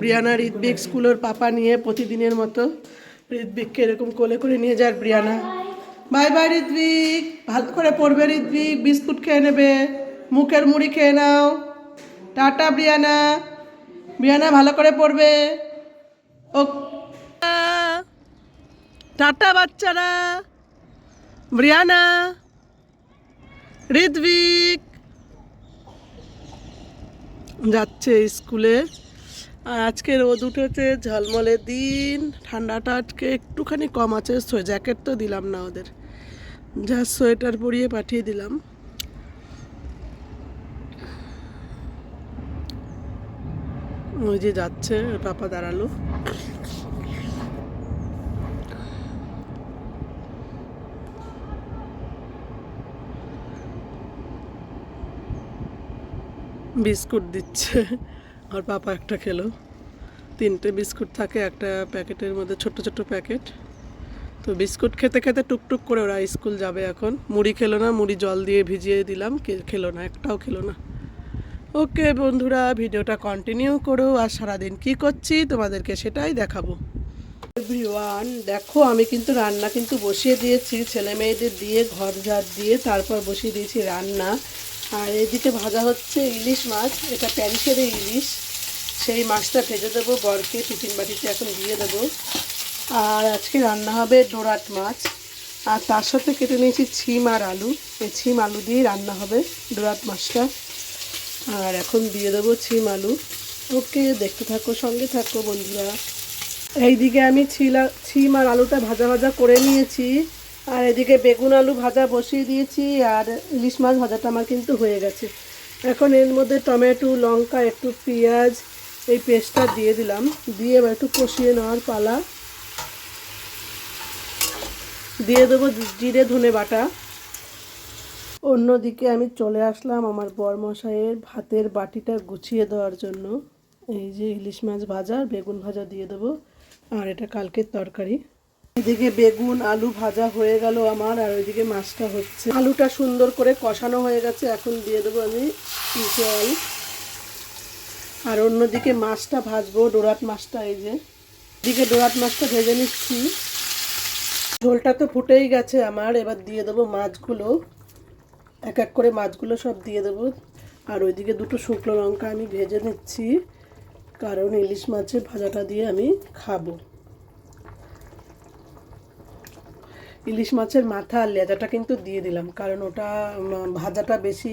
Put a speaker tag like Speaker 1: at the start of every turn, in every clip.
Speaker 1: Brianna Riddhik স্কুলের পাপা নিয়ে প্রতিদিনের মতো ঋদ্বিককে এরকম কোলে করে নিয়ে যায় ব্রিয়ানা। বাই বাই ঋদ্বিক ভালো করে পড়বে ঋদ্বিক বিস্কুট খেয়ে নেবে, মুখের মুড়ি খেয়ে নাও। Tata Brianna. ব্রিয়ানা ভালো করে পড়বে। ও টাটা বাচ্চারা। ব্রিয়ানা। ঋদ্বিক যাচ্ছে স্কুলে। আর আজকে রোদ উঠেছে, ঝলমলে দিন, ঠান্ডাটা আজকে একটুখানি কম আছে জ্যাকেট তো দিলাম না ওদের। যা সোয়েটার পরিয়ে পাঠিয়ে দিলাম। ওই যে যাচ্ছে পাপা দাঁড়াল। বিস্কুট দিচ্ছে। আর পাপা একটা খেলো। তিনটে বিস্কুট থাকে, একটা প্যাকেটের মধ্যে ছোট্ট ছোট্ট প্যাকেট। তো বিস্কুট খেতে খেতে টুকটুক করে ওরা স্কুল যাবে এখন। মুড়ি খেলো না, মুড়ি জল দিয়ে ভিজিয়ে দিলাম খেলো না, একটাও খেলো না। ওকে বন্ধুরা, ভিডিওটা কন্টিনিউ করো, আর সারাদিন কি করছি তোমাদেরকে সেটাই দেখাবো। এভরিওয়ান দেখো আমি কিন্তু রান্না কিন্তু বসিয়ে দিয়েছি ছেলে মেয়েদের দিয়ে, ঘর ঝাড় দিয়ে, তারপর বসিয়ে দিয়েছি রান্না। আর এদিকে ভাজা হচ্ছে ইলিশ মাছ, এটা প্যারিসের ইলিশ। সেই মাছটা ভেজে দেবো, বরকে টিফিন বাটিতে এখন দিয়ে দেবো। আর আজকে রান্না হবে ডোরাট মাছ। আর তার সাথে কেটে নিয়েছি ছিম আর আলু। এই ছিম আলু দিয়ে রান্না হবে ডোরাট মাছটা। আর এখন দিয়ে দেবো ছিম আলু। ওকে, দেখতে থাকো, সঙ্গে থাকো বন্ধুরা। এইদিকে আমি ছিলা ছিম আর আলুটা ভাজা ভাজা করে নিয়েছি। আর এদিকে বেগুন আলু ভাজা বসিয়ে দিয়েছি, আর ইলিশ মাছ ভাজাটা আমার কিন্তু হয়ে গেছে। এখন এর মধ্যে টমেটো, লঙ্কা, একটু পেঁয়াজ, এই পেস্টটা দিয়ে দিলাম। দিয়ে এবার একটু কষিয়ে নেওয়ার পালা। দিয়ে দেবো জিরে ধনে বাটা। অন্যদিকে আমি চলে আসলাম আমার বরমশাইয়ের ভাতের বাটিটা গুছিয়ে দেওয়ার জন্য। এই যে ইলিশ মাছ ভাজা, বেগুন ভাজা দিয়ে দেবো। আর এটা কালকের তরকারি। এদিকে বেগুন, আলু ভাজা হয়ে গেল আমার, আর ওইদিকে মাছটা হচ্ছে। আলুটা সুন্দর করে কষানো হয়ে গেছে, এখন দিয়ে দেবো আমি জল। আর অন্যদিকে মাছটা ভাজবো ডোরাট মাছটা এই যে। এদিকে ডোরাট মাছটা ভেজে নিচ্ছি। ঝোলটা তো ফুটেই গেছে আমার, এবার দিয়ে দেবো মাছগুলো। এক এক করে মাছগুলো সব দিয়ে দেবো। আর ওইদিকে দুটো শুকনো লঙ্কা আমি ভেজে নিচ্ছি, কারণ ইলিশ মাছের ভাজাটা দিয়ে আমি খাব। ইলিশ মাছের মাথা আর লেজাটা কিন্তু দিয়ে দিলাম, কারণ ওটা ভাজাটা বেশি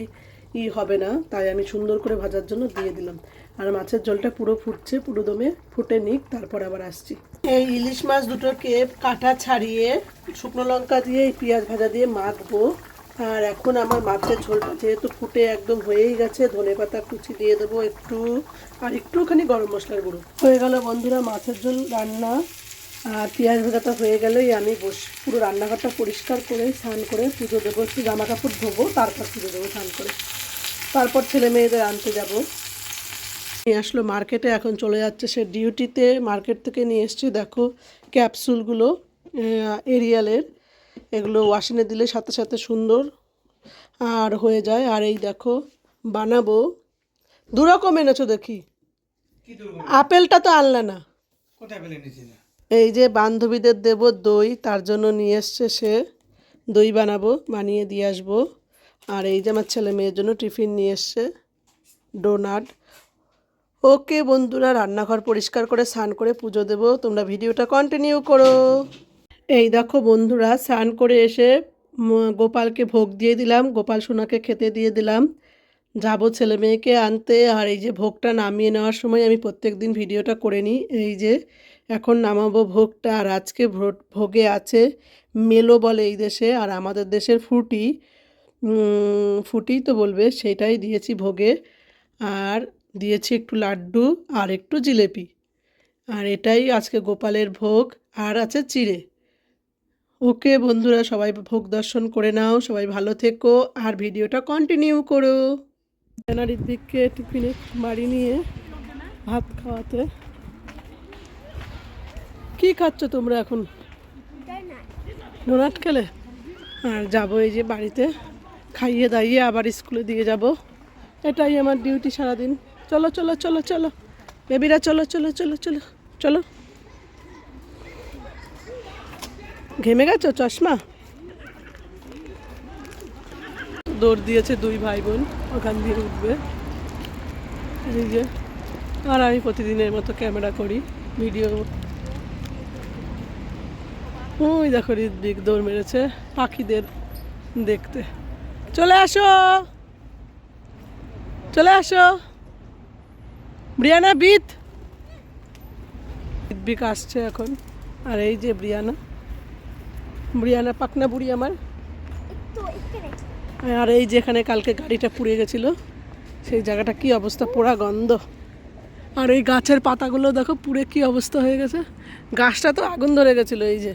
Speaker 1: ই হবে না, তাই আমি সুন্দর করে ভাজার জন্য দিয়ে দিলাম। আর মাছের ঝোলটা পুরো ফুটছে, পুরো দমে ফুটে নিক, তারপর আবার আসছি। এই ইলিশ মাছ দুটোকে কাটা ছাড়িয়ে, শুকনো লঙ্কা দিয়ে এই পেঁয়াজ ভাজা দিয়ে মাখবো। আর এখন আমার মাছের ঝোলটা যেহেতু ফুটে একদম হয়েই গেছে, ধনে পাতা কুচি দিয়ে দেবো একটু, আর একটুখানি গরম মশলার গুঁড়ো। হয়ে গেল বন্ধুরা মাছের ঝোল রান্না। আর পেঁয়াজ ভাজাটা হয়ে গেলেই আমি বস পুরো রান্নাঘরটা পরিষ্কার করে স্নান করে পুজো দেবো একটু জামা কাপড় ধোবো তারপর পুজো দেবো স্নান করে। তারপর ছেলে মেয়েদের আনতে যাব। নিয়ে আসলো মার্কেটে এখন চলে যাচ্ছে সে ডিউটিতে। মার্কেট থেকে নিয়ে এসছি দেখো ক্যাপসুলগুলো এরিয়ালের। এগুলো ওয়াশিনে দিলে সাথে সাথে সুন্দর আর হয়ে যায়। আর এই দেখো বানাবো। দু রকম এনেছো দেখি। আপেলটা তো আনলে না।
Speaker 2: কোথায় না
Speaker 1: এই যে বান্ধবীদের দেব দই, তার জন্য নিয়ে এসছে সে। দই বানাবো, বানিয়ে দিয়ে আসব। আর এই যে আমার ছেলে মেয়ের জন্য টিফিন নিয়ে এসছে, ডোনাট। ওকে বন্ধুরা, রান্নাঘর পরিষ্কার করে, স্নান করে পুজো দেবো। তোমরা ভিডিওটা কন্টিনিউ করো। এই দেখো বন্ধুরা, স্নান করে এসে গোপালকে ভোগ দিয়ে দিলাম। গোপাল সোনাকে খেতে দিয়ে দিলাম। যাব ছেলে মেয়েকে আনতে। আর এই যে ভোগটা নামিয়ে নেওয়ার সময় আমি প্রত্যেক দিন ভিডিওটা করে নিই। এই যে এখন নামাবো ভোগটা। আর আজকে ভোগে আছে মেলো বলে এই দেশে। আর আমাদের দেশের ফুটি ফুটি তো বলবে, সেটাই দিয়েছি ভোগে। আর দিয়েছি একটু লাড্ডু আর একটু জিলেপি। আর এটাই আজকে গোপালের ভোগ। আর আছে চিড়ে। ওকে বন্ধুরা, সবাই ভোগ দর্শন করে নাও, সবাই ভালো থেকো। আর ভিডিওটা কন্টিনিউ করো। জানারির দিককে টিফিনে বাড়ি নিয়ে ভাত খাওয়াতে। কি খাচ্ছ তোমরা এখন? ডোনাট খেলে? আর যাব এই যে বাড়িতে। খাইয়ে দাইয়ে আবার স্কুলে দিয়ে যাব। এটাই আমার ডিউটি সারাদিন। চলো চলো চলো চলো। বেবিরা, চলো চলো চলো চলো চলো। ঘেমে গেছো, চশমা? দৌড় দিয়েছে দুই ভাই বোন ওখান দিয়ে উঠবে। আর আমি প্রতিদিনের মতো ক্যামেরা করি, ভিডিও ওই দেখো ঋদ্বিক দৌড় মেরেছে পাখিদের দেখতে। চলে আসো! চলে আসো! ব্রিয়ানা বিত ঋদ্বিক আসছে এখন। আর এই যে ব্রিয়ানা। ব্রিয়ানা পাকনা বুড়ি আমার। আর এই যেখানে কালকে গাড়িটা পুড়ে গেছিল সেই জায়গাটা কি অবস্থা? পোড়া গন্ধ। আর এই গাছের পাতাগুলো দেখো পুড়ে কি অবস্থা হয়ে গেছে। গাছটা তো আগুন ধরে গেছিল এই যে।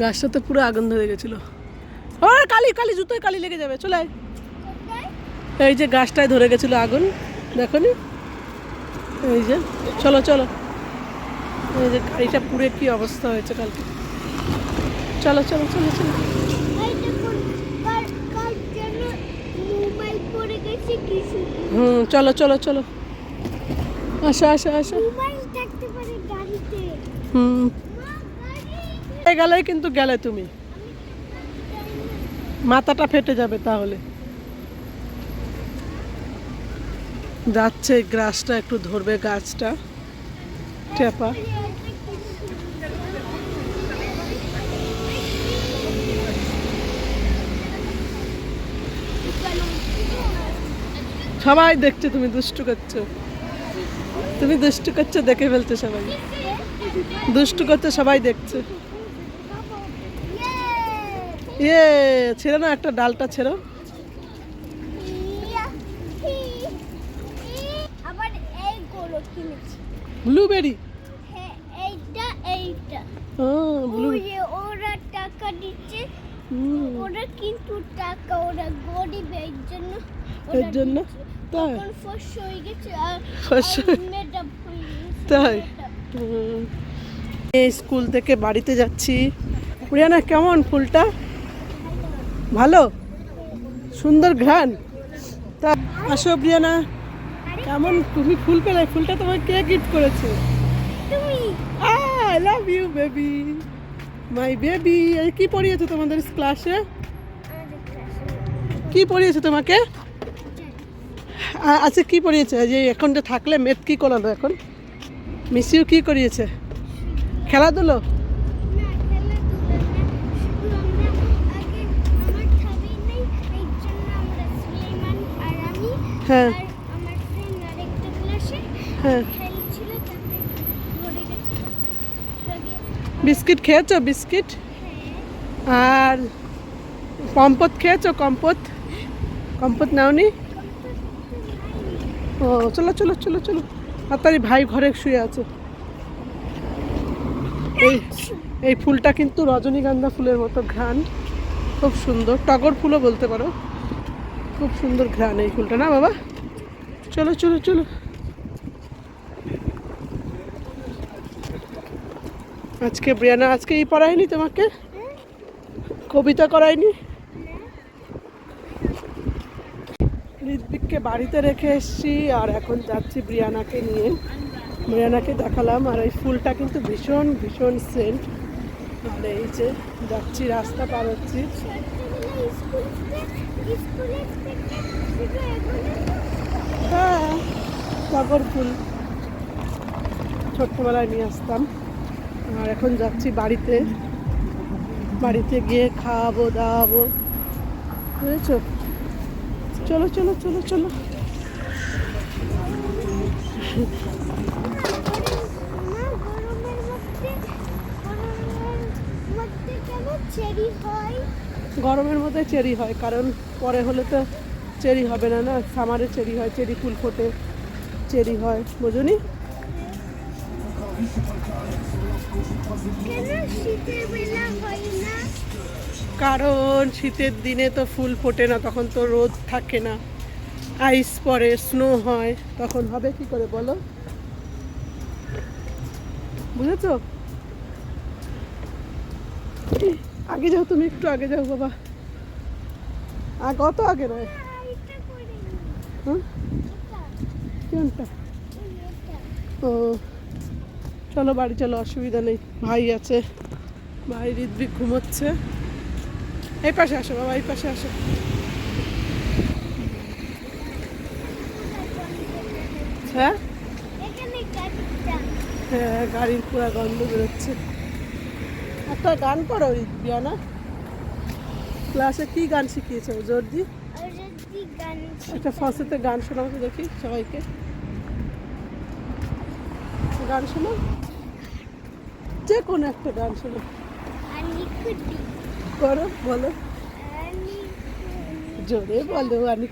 Speaker 1: গাছটা তো পুরো আগুন ধরে গেছিল। ও কালি কালি জুতোয় কালি লেগে যাবে চলে এই যে গাছটায় ধরে গেছিল আগুন দেখো নি? এই যে চলো চলো। এই যে গাড়িটা পুড়ে কি অবস্থা হয়েছে কালকে। চলো চলো চলো চলো। হুম চলো চলো চলো। আসো আসো আসো।
Speaker 3: পারে
Speaker 1: হুম। এই গেলেই কিন্তু গেলে তুমি। মাথাটা ফেটে যাবে তাহলে। যাচ্ছে গ্রাসটা, একটু ধরবে গাছটা। টেপা সবাই দেখছে, তুমি দুষ্টু করছ। তুমি দুষ্টু করছ, দেখে ফেলছো সবাই। দুষ্টু করছ, সবাই দেখছে। ইয়ে ছেড়ে না একটা ডালটা ছেড়ো। ব্লুবেরি?
Speaker 3: হ্যাঁ এইটা এইটা।
Speaker 1: ও ব্লু
Speaker 3: ওরা টাকা দিচ্ছে। ওরা কিন্তু টাকা ওরা গরিব এর জন্য
Speaker 1: এর জন্য? তাই?
Speaker 3: তখন ফস হয়ে গেছে আর
Speaker 1: ফস তাই? স্কুল থেকে বাড়িতে যাচ্ছি। প্রিয়ানা কেমন ফুলটা? ভালো? সুন্দর ঘ্রাণ। তা আসো প্রিয়ানা। কেমন? তুমি ফুল পেলে ফুলটা তোমার কে গিফট করেছে?
Speaker 3: তুমি।
Speaker 1: I love you baby my baby এই কি পড়িয়েছে তোমাদের ক্লাসে কি পড়িয়েছে তোমাকে? আচ্ছা কি পড়িয়েছে? যে এখন যে থাকলে মেথ কি করালো এখন? মিসিউ কি করিয়েছে? খেলাধুলা? হ্যাঁ। হ্যাঁ। বিস্কিট খেয়েছো? বিস্কিট? আর কম্পত খেয়েছো? কম্পত? কম্পত নাওনি? ও চলো চলো চলো চলো। তাড়াতাড়ি ভাই ঘরে শুয়ে আছে। এই এই ফুলটা কিন্তু রজনীগন্ধা ফুলের মতো ঘ্রাণ। খুব সুন্দর। টগর ফুলও বলতে পারো। খুব সুন্দর ঘ্রাণ এই ফুলটা, না বাবা? চলো চলো চলো। আজকে ব্রিয়ানা, আজকে এই পড়ায়নি তোমাকে? কবিতা করায়নি? ঋত্বিককে বাড়িতে রেখে এসেছি, আর এখন যাচ্ছি ব্রিয়ানাকে নিয়ে। ব্রিয়ানাকে দেখালাম, আর এই ফুলটা কিন্তু ভীষণ ভীষণ সেন্ট। আর এই যে যাচ্ছি, রাস্তা পার হচ্ছি। হ্যাঁ ফুল। ছোট্টবেলায় নিয়ে আসতাম। আর এখন যাচ্ছি বাড়িতে। বাড়িতে গিয়ে খাওয়াবো দাওয়াবো বুঝেছ? চলো চলো চলো চলো
Speaker 3: মা গরমের মধ্যে গরমের মধ্যে কেন চেরি হয়
Speaker 1: গরমের মধ্যে চেরি হয় কারণ পরে হলে তো চেরি হবে না না? সামারে চেরি হয় চেরি ফুল ফোটে চেরি হয় বুঝুনি? কারণ শীতের দিনে তো ফুল ফোটে না তখন তো রোদ থাকে না। আইস পড়ে স্নো হয় তখন হবে কি করে বলো? বুঝেছ? আগে যাও তুমি একটু আগে যাও বাবা। আর অত আগে
Speaker 3: এটা
Speaker 1: কোনটা ও চলো বাড়ি চলো অসুবিধা নেই। ভাই আছে। ভাই ঋদ্বিক ঘুমোচ্ছে। এই পাশে আসো বাবা এই পাশে আসো। হ্যাঁ? হ্যাঁ গাড়ির পুরা গন্ধ বেরোচ্ছে। একটা গান করো বিয়ানা ক্লাসে কি গান শিখিয়েছে?
Speaker 3: আর
Speaker 1: একটা ফাঁসিতে গান শোনাও তো দেখি সবাইকে। গান শোনো। যে কোনো একটা গান শোনো। করো বলো। জোরে বলো আমি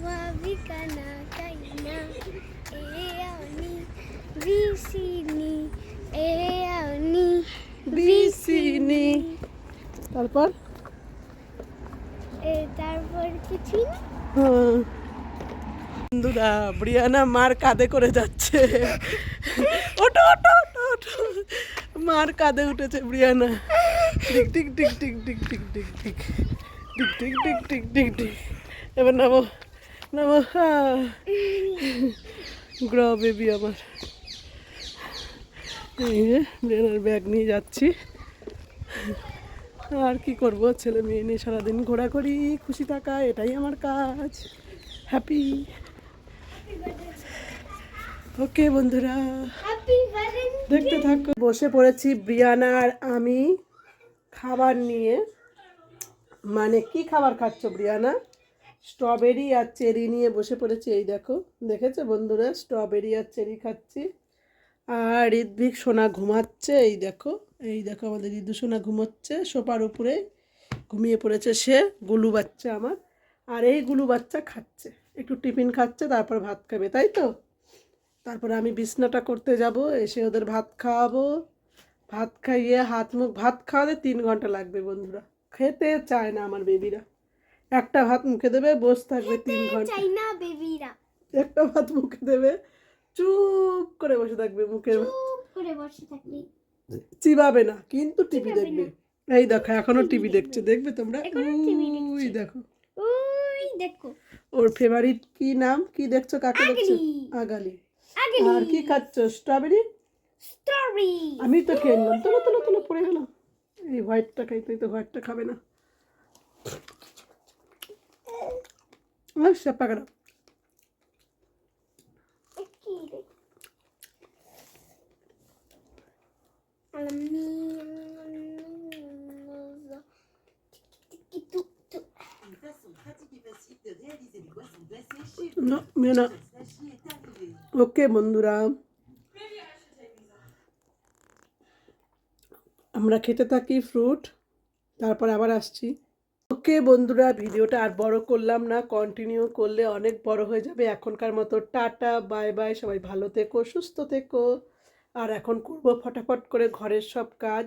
Speaker 3: ওয়া বিকানা কাইনা এ আনি বিসিনি এ আনি
Speaker 1: বিসিনি তারপর?
Speaker 3: এ তারপর কিছুই না?
Speaker 1: হ্যাঁ। বন্ধুরা ব্রিয়ানা মার কাঁধে করে যাচ্ছে। ওটো ওটো ওটো ওটো মার কাঁধে উঠেছে Brianna. Tick tick tick tick tick tick tick tick. Tick tick tick tick tick tick এবার নামো নামো গ্র বেবি আমার। এই যে ব্রিয়ানার ব্যাগ নিয়ে যাচ্ছি। আর কি করব? ছেলে মেয়ে নিয়ে সারাদিন ঘোরাঘুরি খুশি থাকা এটাই আমার কাজ। হ্যাপি ওকে বন্ধুরা। দেখতে থাকো। বসে পড়েছি ব্রিয়ানা আর আমি খাবার নিয়ে। মানে কি খাবার খাচ্ছ, ব্রিয়ানা? স্ট্রবেরি আর চেরি নিয়ে বসে পড়েছি, এই দেখো। দেখেছ বন্ধুরা? স্ট্রবেরি আর চেরি খাচ্ছি। আর ঋদ্ভিক সোনা ঘুমাচ্ছে, এই দেখো। এই দেখো আমাদের ঋদু সোনা ঘুমোচ্ছে, সোফার উপরে ঘুমিয়ে পড়েছে সে, গুলু বাচ্চা আমার। আর এই গুলু বাচ্চা খাচ্ছে। একটু টিফিন খাচ্ছে, তারপর ভাত খাবে, তাই তো? তারপরে আমি বিছনাটা করতে যাব, এসে ওদের ভাত খাওয়াবো। ভাত খাইয়ে হাত মুখ, ভাত খাওয়াতে তিন ঘণ্টা লাগবে বন্ধুরা। খেতে চায় না আমার বেবিরা। একটা ভাত মুখে দেবে বসে থাকবে তিন ঘণ্টা।
Speaker 3: চাই না বেবিরা।
Speaker 1: একটা ভাত মুখে দেবে চুপ করে বসে থাকবে মুখের
Speaker 3: চুপ করে বসে থাকলে
Speaker 1: চিবাবে না কিন্তু টিভি দেখবে। এই দেখো এখনও টিভি দেখছে দেখবে। তোমরা? ওই দেখো।
Speaker 3: ওই দেখো।
Speaker 1: ওর ফেভারিট কি নাম? কি দেখছ কাকে দেখছ?
Speaker 3: আগালি।
Speaker 1: আগালি। আর কি খাচ্ছ? স্ট্রবেরি
Speaker 3: স্ট্রবেরি
Speaker 1: আমি তো খেয়ে নিলাম। তোলো তোলো তোলো পড়ে গেল এই হোয়াইটটা খাইতে তো হোয়াইটটা খাবে না
Speaker 4: সেপা কেন No, mira.
Speaker 1: Ok, Mondura. আমরা খেতে থাকি ফ্রুট তারপর আবার আসছি। ওকে বন্ধুরা, ভিডিওটা আর বড় করলাম না কন্টিনিউ করলে অনেক বড় হয়ে যাবে। এখনকার মতো টাটা বাই বাই সবাই ভালো থেকো, সুস্থ থেকো। আর এখন করব ফটাফট করে ঘরের সব কাজ।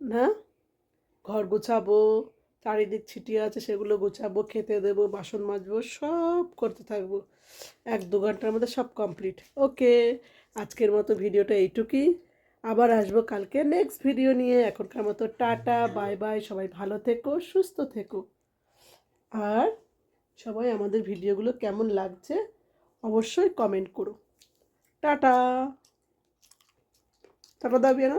Speaker 1: না ঘর গোছাবো, চারিদিক ছিটিয়ে আছে, সেগুলো গোছাবো, খেতে দেবো, বাসন মাজবো, সব করতে থাকব। এক দু ঘণ্টার মধ্যে সব কমপ্লিট ওকে, আজকের মতো ভিডিওটা এইটুকুই। আবার আসব কালকে নেক্সট ভিডিও নিয়ে। এখনকার মতো টাটা বাই বাই সবাই ভালো থেকো, সুস্থ থেকো। আর সবাই আমাদের ভিডিওগুলো কেমন লাগছে অবশ্যই কমেন্ট করো। টাটা। টাটা দাবি না